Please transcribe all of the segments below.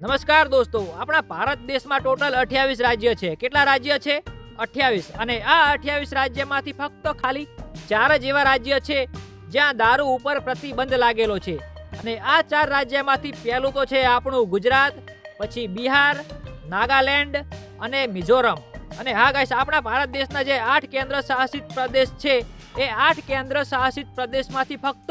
નમસ્કાર દોસ્તો, આપણા ભારત દેશમાં ટોટલ અઠ્યાવીસ રાજ્ય છે. કેટલા રાજ્ય છે? અઠ્યાવીસ. અને આ અઠ્યાવીસ રાજ્યમાંથી ફક્ત ખાલી ચાર જ એવા રાજ્ય છે જ્યાં દારૂ ઉપર પ્રતિબંધ લાગેલો છે. અને આ ચાર રાજ્યમાંથી પહેલું તો છે આપણું ગુજરાત, પછી બિહાર, નાગાલેન્ડ અને મિઝોરમ. અને હા ગાઈસ, આપણા ભારત દેશના જે આઠ કેન્દ્ર શાસિત પ્રદેશ છે, એ આઠ કેન્દ્ર શાસિત પ્રદેશમાંથી ફક્ત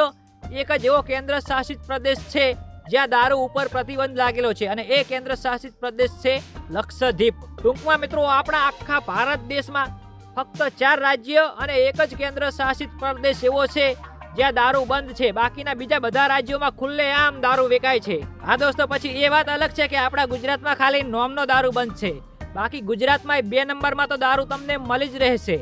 એક જ એવો કેન્દ્ર શાસિત પ્રદેશ છે જ્યાં દારૂ ઉપર પ્રતિબંધ લાગેલો છે અને એ કેન્દ્ર શાસિત પ્રદેશ છે લક્ષદ્વીપ. ટૂંકમાં મિત્રો, આપણા આખા ભારત દેશમાં ફક્ત ચાર રાજ્ય અને એક જ કેન્દ્ર શાસિત પ્રદેશ એવો છે જ્યાં દારૂ બંધ છે. બાકીના બીજા બધા રાજ્યોમાં ખુલ્લે આમ દારૂ વેચાય છે. હા દોસ્તો, પછી એ વાત અલગ છે કે આપણા ગુજરાતમાં ખાલી નોમનો દારૂ બંધ છે. બાકી ગુજરાતમાં બે નંબરમાં તો દારૂ તમને મળી જ રહેશે.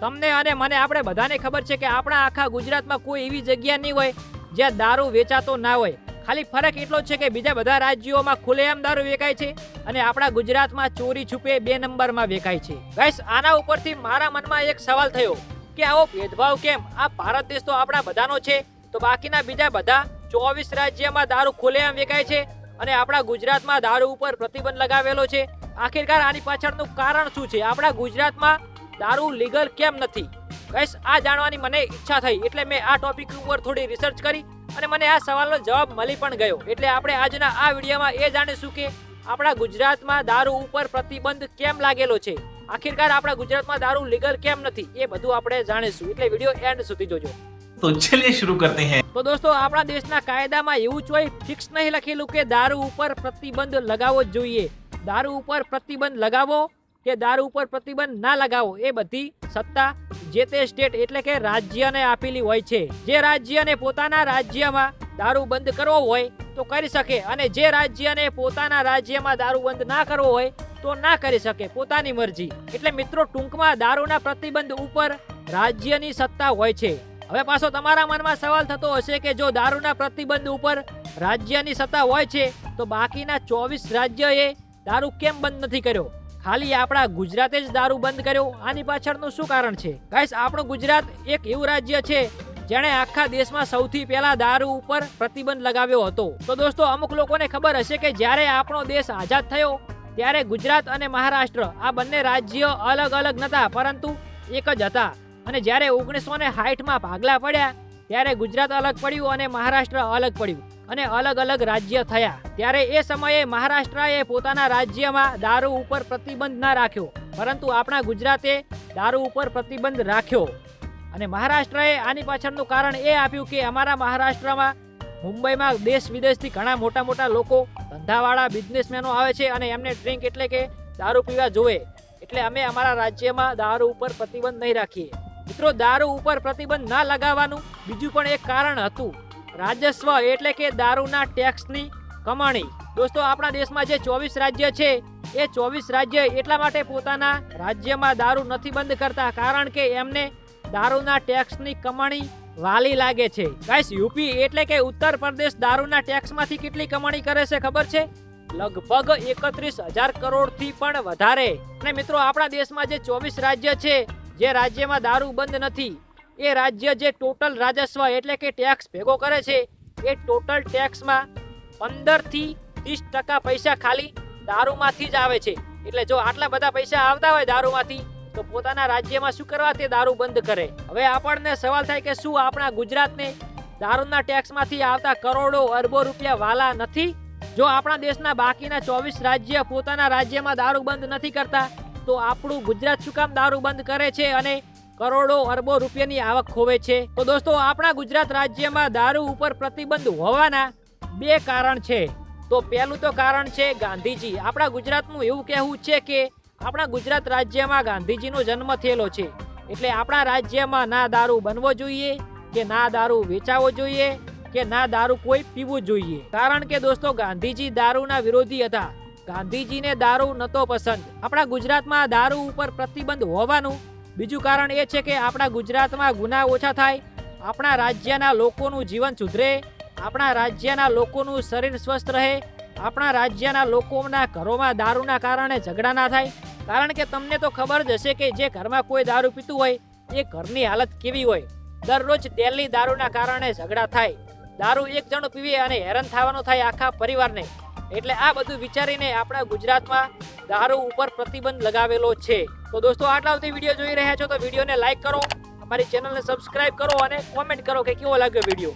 તમને અને મને આપણે બધાને ખબર છે કે આપણા આખા ગુજરાતમાં કોઈ એવી જગ્યા નહીં હોય જ્યાં દારૂ વેચાતો ના હોય. ખાલી ફરક એટલો છે કે બીજા બધા રાજ્યોમાં ખુલ્લેઆમ દારૂ વેચાય છે અને આપણા ગુજરાતમાં ચોરી છુપે બે નંબરમાં વેચાય છે. ગાઈસ, આના ઉપરથી મારા મનમાં એક સવાલ થયો કે આવો ભેદભાવ કેમ? આ ભારત દેશ તો આપણા બધાનો છે. તો બાકીના બીજા બધા ચોવીસ રાજ્યમાં દારૂ ખુલ્લેઆમ વેચાય છે અને આપણા ગુજરાતમાં દારૂ ઉપર પ્રતિબંધ લગાવેલો છે. આખિરકાર આની પાછળનું કારણ શું છે? આપણા ગુજરાતમાં દારૂ લીગલ કેમ નથી? ગાઈસ, આ જાણવાની મને ઈચ્છા થઈ એટલે મેં આ ટોપિક ઉપર થોડી રિસર્ચ કરી અને મને આ સવાલનો જવાબ મળી પણ ગયો એટલે આપણે આજના આ વિડીયોમાં એ જાણીશું કે આપણા ગુજરાતમાં દારૂ ઉપર પ્રતિબંધ કેમ લાગેલો છે આખિરકાર આપણા ગુજરાતમાં દારૂ લીગલ કેમ નથી એ બધું આપણે જાણીશું એટલે વિડીયો એન્ડ સુધી જોજો तो चलिए शुरू करते हैं તો દોસ્તો આપણા દેશના કાયદામાં એવું જ હોય ફિક્સ નહીં લખેલું કે દારૂ ઉપર પ્રતિબંધ લગાવવો જ જોઈએ દારૂ ઉપર પ્રતિબંધ લગાવો કે દારૂ ઉપર પ્રતિબંધ ના લગાવો, એ બધી સત્તા જે તે સ્ટેટ એટલે કે રાજ્યને આપેલી હોય છે. જે રાજ્યને પોતાના રાજ્યમાં દારૂ બંધ કરવો હોય તો કરી શકે અને જે રાજ્યને પોતાના રાજ્યમાં દારૂ બંધ ના કરવો હોય તો ના કરી શકે, પોતાની મરજી. એટલે મિત્રો, ટૂંકમાં દારૂના પ્રતિબંધ ઉપર રાજ્યની સત્તા હોય છે. હવે પાછો તમારા મનમાં સવાલ થતો હશે કે જો દારૂના પ્રતિબંધ ઉપર રાજ્યની સત્તા હોય છે, તો બાકીના ચોવીસ રાજ્યએ દારૂ કેમ બંધ નથી કર્યો? ખાલી આપણા ગુજરાતે જ દારૂ બંધ કર્યો. આની પાછળનું શું કારણ છે? ગાઈસ આપણું ગુજરાત એક એવું રાજ્ય છે, જેણે આખા દેશમાં સૌથી પહેલા દારૂ ઉપર પ્રતિબંધ લગાવ્યો હતો. તો દોસ્તો, અમુક લોકોને ખબર હશે કે જ્યારે આપણો દેશ આઝાદ થયો, ત્યારે ગુજરાત અને મહારાષ્ટ્ર આ બંને રાજ્ય અલગ અલગ નહોતા પરંતુ એક જ હતા. અને જ્યારે ઓગણીસો ને સાઠમાં ભાગલા પડ્યા, ત્યારે ગુજરાત અલગ પડ્યું અને મહારાષ્ટ્ર અલગ પડ્યું. અને અલગ અલગ રાજ્ય થયા. ત્યારે એ સમયે મહારાષ્ટ્રએ પોતાના રાજ્યમાં દારૂ ઉપર પ્રતિબંધ ના રાખ્યો, પરંતુ આપણા ગુજરાતે દારૂ ઉપર પ્રતિબંધ રાખ્યો. અને મહારાષ્ટ્રએ આની પાછળનું કારણ એ આપ્યું કે અમારા મહારાષ્ટ્રમાં મુંબઈમાં દેશ વિદેશથી ઘણા મોટા મોટા લોકો ધંધાવાળા, બિઝનેસમેનો આવે છે અને એમને ડ્રિંક એટલે કે દારૂ પીવા જોવે. એટલે અમે અમારા રાજ્યમાં દારૂ ઉપર પ્રતિબંધ નહીં રાખીએ. મિત્રો, દારૂ ઉપર પ્રતિબંધ ના લગાવવાનું બીજું પણ એક કારણ હતું. રાજસ્વ એટલે કે દારૂના ટેક્સની કમાણી. દોસ્તો, આપણા દેશમાં જે ચોવીસ રાજ્ય છે, એ ચોવીસ રાજ્ય એટલા માટે પોતાના રાજ્યમાં દારૂ નથી બંધ કરતા, કારણ કે એમને દારૂના ટેક્સની કમાણી વાલી લાગે છે. ગાઈસ યુપી એટલે કે ઉત્તર પ્રદેશ દારૂના ટેક્સમાંથી કેટલી કમાણી કરે છે, ખબર છે? લગભગ એકત્રીસ હજાર કરોડથી પણ વધારે. અને મિત્રો, આપણા દેશમાં જે ચોવીસ રાજ્ય છે, જે રાજ્યમાં દારૂ બંધ નથી એ રાજ્ય જે ટોટલ રાજસ્વ એટલે કે ટેક્સ ભેગો કરે છે, એ ટોટલ ટેક્સમાં પંદરથી ત્રીસ ટકા પૈસા ખાલી દારૂમાંથી જ આવે છે. એટલે જો આટલા બધા પૈસા આવતા હોય દારૂમાંથી, તો પોતાના રાજ્યમાં શું કરવા? તે દારૂ બંધ કરે. હવે આપણને સવાલ થાય કે શું આપણા ગુજરાતને દારૂના ટેક્સમાંથી આવતા કરોડો, અરબો રૂપિયા વાલા નથી? જો આપણા દેશના બાકીના ચોવીસ રાજ્ય પોતાના રાજ્યમાં દારૂ બંધ નથી કરતા, તો આપણું ગુજરાત શું કામ દારૂ બંધ કરે છે? અને કરોડો અરબો રૂપિયાની આવક ખોવે છે. તો દોસ્તો, આપણા ગુજરાત રાજ્યમાં દારૂ ઉપર પ્રતિબંધ હોવાના બે કારણ છે. તો પહેલું તો કારણ છે ગાંધીજી. આપણા ગુજરાતનું એવું કહેવું છે કે આપણા ગુજરાત રાજ્યમાં ગાંધીજીનો જન્મ થયેલો છે. એટલે આપણા રાજ્યમાં ના દારૂ બનવો જોઈએ, કે ના દારૂ વેચાવો જોઈએ, કે ના દારૂ કોઈ પીવું જોઈએ. કારણ કે દોસ્તો, ગાંધીજી દારૂના વિરોધી હતા. ગાંધીજીને દારૂ નતો પસંદ. આપણા ગુજરાતમાં દારૂ ઉપર પ્રતિબંધ હોવાનું બીજું કારણ એ છે કે આપણા ગુજરાતમાં ગુના ઓછા થાય, આપણા રાજ્યના લોકોનું જીવન સુધરે, આપણા રાજ્યના લોકોનું શરીર સ્વસ્થ રહે, આપણા રાજ્યના લોકોના ઘરોમાં દારૂના કારણે ઝઘડા ના થાય. કારણ કે તમને તો ખબર જ હશે કે જે ઘરમાં કોઈ દારૂ પીતું હોય, એ ઘરની હાલત કેવી હોય. દરરોજ તેલની દારૂના કારણે ઝઘડા થાય. દારૂ એક જણ પીવે અને હેરાન થવાનું થાય આખા પરિવારને. એટલે આ બધું વિચારીને આપણા ગુજરાતમાં દારૂ ઉપર પ્રતિબંધ લગાવેલો છે. તો દોસ્તો, આટલા સુધી વીડિયો જોઈ રહ્યા છો તો વિડીયોને લાઇક કરો, અમારી ચેનલને સબસ્ક્રાઇબ કરો અને કોમેન્ટ કરો કે કેવો લાગ્યો વીડિયો?